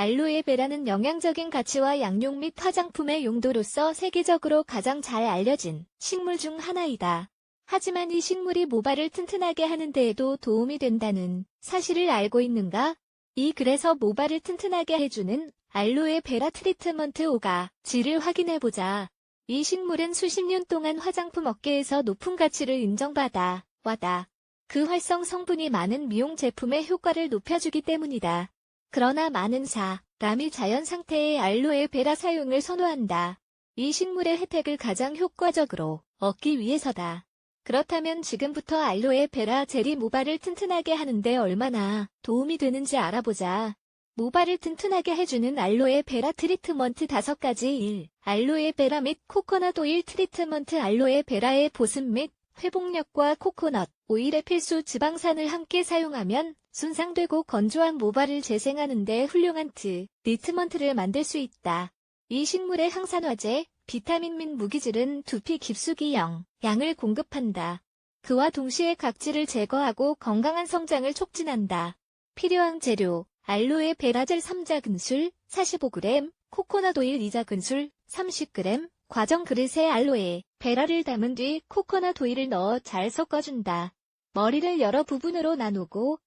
알로에베라는 영양적인 가치와 양용 및 화장품의 용도로서 세계적으로 가장 잘 알려진 식물 중 하나이다. 하지만 이 식물이 모발을 튼튼하게 하는 데에도 도움이 된다는 사실을 알고 있는가? 이 그래서 모발을 튼튼하게 해주는 알로에 베라 트리트먼트 5가 질을 확인해보자. 이 식물은 수십 년 동안 화장품 업계에서 높은 가치를 인정받아 왔다. 그 활성 성분이 많은 미용 제품의 효과를 높여주기 때문이다. 그러나 많은 사람이 자연 상태의 알로에 베라 사용을 선호한다. 이 식물의 혜택을 가장 효과적으로 얻기 위해서다. 그렇다면 지금부터 알로에 베라 젤이 모발을 튼튼하게 하는데 얼마나 도움이 되는지 알아보자. 모발을 튼튼하게 해주는 알로에 베라 트리트먼트 5가지 1. 알로에 베라 및 코코넛 오일 트리트먼트 알로에 베라의 보습 및 회복력과 코코넛 오일의 필수 지방산을 함께 사용하면 손상되고 건조한 모발을 재생하는 데 훌륭한 트 리트먼트를 만들 수 있다. 이 식물의 항산화제, 비타민 및 무기질은 두피 깊숙이 영, 양을 공급한다. 그와 동시에 각질을 제거하고 건강한 성장을 촉진한다. 필요한 재료, 알로에 베라젤 3작은술 45g, 코코넛 오일 2작은술 30g, 과정 그릇에 알로에 베라를 담은 뒤 코코넛 오일을 넣어 잘 섞어준다. 머리를 여러 부분으로 나누고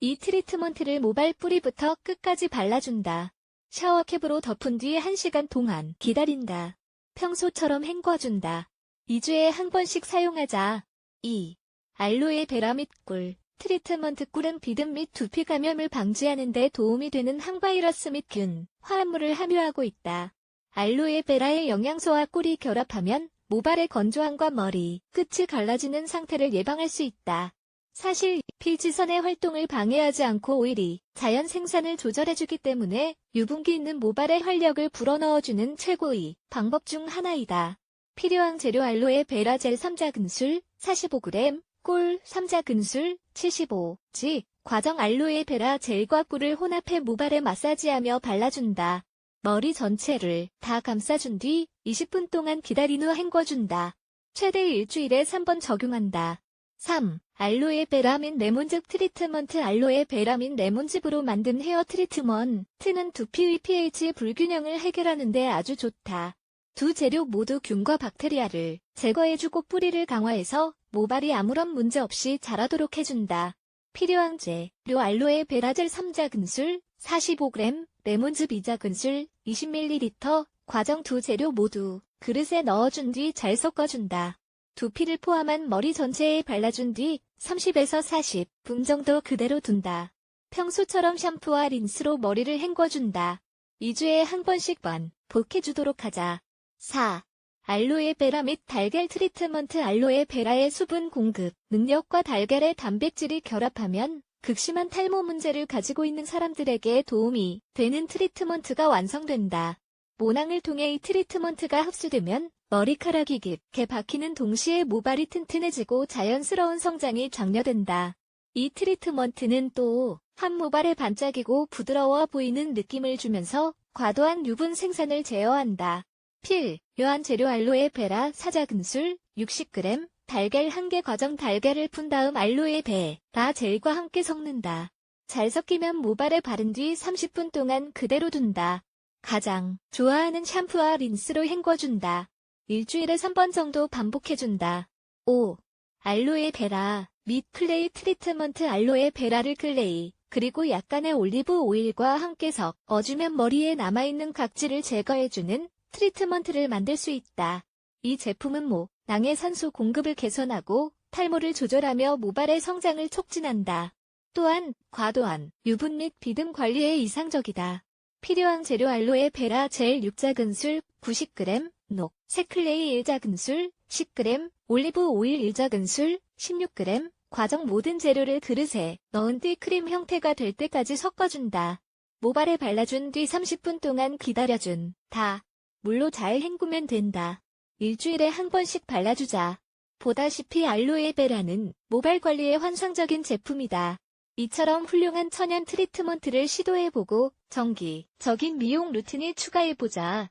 이 트리트먼트를 모발 뿌리부터 끝까지 발라준다. 샤워캡으로 덮은 뒤 1시간 동안 기다린다. 평소처럼 헹궈준다. 2주에 한 번씩 사용하자. 2. 알로에 베라 및 꿀. 트리트먼트 꿀은 비듬 및 두피 감염을 방지하는 데 도움이 되는 항바이러스 및 균, 화합물을 함유하고 있다. 알로에 베라의 영양소와 꿀이 결합하면 모발의 건조함과 머리, 끝이 갈라지는 상태를 예방할 수 있다. 사실 필지선의 활동을 방해하지 않고 오일이 자연 생산을 조절해주기 때문에 유분기 있는 모발의 활력을 불어넣어주는 최고의 방법 중 하나이다. 필요한 재료 알로에 베라 젤 3작은술 45g, 꿀 3작은술 75g, 과정 알로에 베라 젤과 꿀을 혼합해 모발에 마사지하며 발라준다. 머리 전체를 다 감싸준 뒤 20분 동안 기다린 후 헹궈준다. 최대 일주일에 3번 적용한다. 3. 알로에 베라민 레몬즙 트리트먼트 알로에 베라민 레몬즙으로 만든 헤어 트리트먼트는 두피의 pH 불균형을 해결하는 데 아주 좋다. 두 재료 모두 균과 박테리아를 제거해주고 뿌리를 강화해서 모발이 아무런 문제 없이 자라도록 해준다. 필요한 재료 알로에 베라젤 3작은술 45g, 레몬즙 2작은술 20ml, 과정 두 재료 모두 그릇에 넣어준 뒤 잘 섞어준다. 두피를 포함한 머리 전체에 발라준 뒤 30에서 40분 정도 그대로 둔다. 평소처럼 샴푸와 린스로 머리를 헹궈준다. 2주에 한 번씩 반복해주도록 하자. 4. 알로에 베라 및 달걀 트리트먼트 알로에 베라의 수분 공급 능력과 달걀의 단백질이 결합하면 극심한 탈모 문제를 가지고 있는 사람들에게 도움이 되는 트리트먼트가 완성된다. 모낭을 통해 이 트리트먼트가 흡수되면 머리카락이 깊게 박히는 동시에 모발이 튼튼해지고 자연스러운 성장이 장려된다. 이 트리트먼트는 또 한 모발에 반짝이고 부드러워 보이는 느낌을 주면서 과도한 유분 생산을 제어한다. 필 요한 재료 알로에 베라 사작은술 60g, 달걀 1개 과정 달걀을 푼 다음 알로에 베라 젤과 함께 섞는다. 잘 섞이면 모발에 바른 뒤 30분 동안 그대로 둔다. 가장 좋아하는 샴푸와 린스로 헹궈준다. 일주일에 3번 정도 반복해준다. 5. 알로에 베라 및 클레이 트리트먼트 알로에 베라를 클레이 그리고 약간의 올리브 오일과 함께 섞어주면 머리에 남아있는 각질을 제거해주는 트리트먼트를 만들 수 있다. 이 제품은 모 낭의 산소 공급을 개선하고 탈모를 조절하며 모발의 성장을 촉진한다. 또한 과도한 유분 및 비듬 관리에 이상적이다. 필요한 재료 알로에 베라 젤 6작은술 90g, 녹, 세클레이 1작은술 10g, 올리브 오일 1작은술 16g, 과정 모든 재료를 그릇에 넣은 뒤 크림 형태가 될 때까지 섞어준다. 모발에 발라준 뒤 30분 동안 기다려준 다. 물로 잘 헹구면 된다. 일주일에 한 번씩 발라주자. 보다시피 알로에 베라는 모발 관리에 환상적인 제품이다. 이처럼 훌륭한 천연 트리트먼트를 시도해보고 정기적인 미용 루틴을 추가해보자.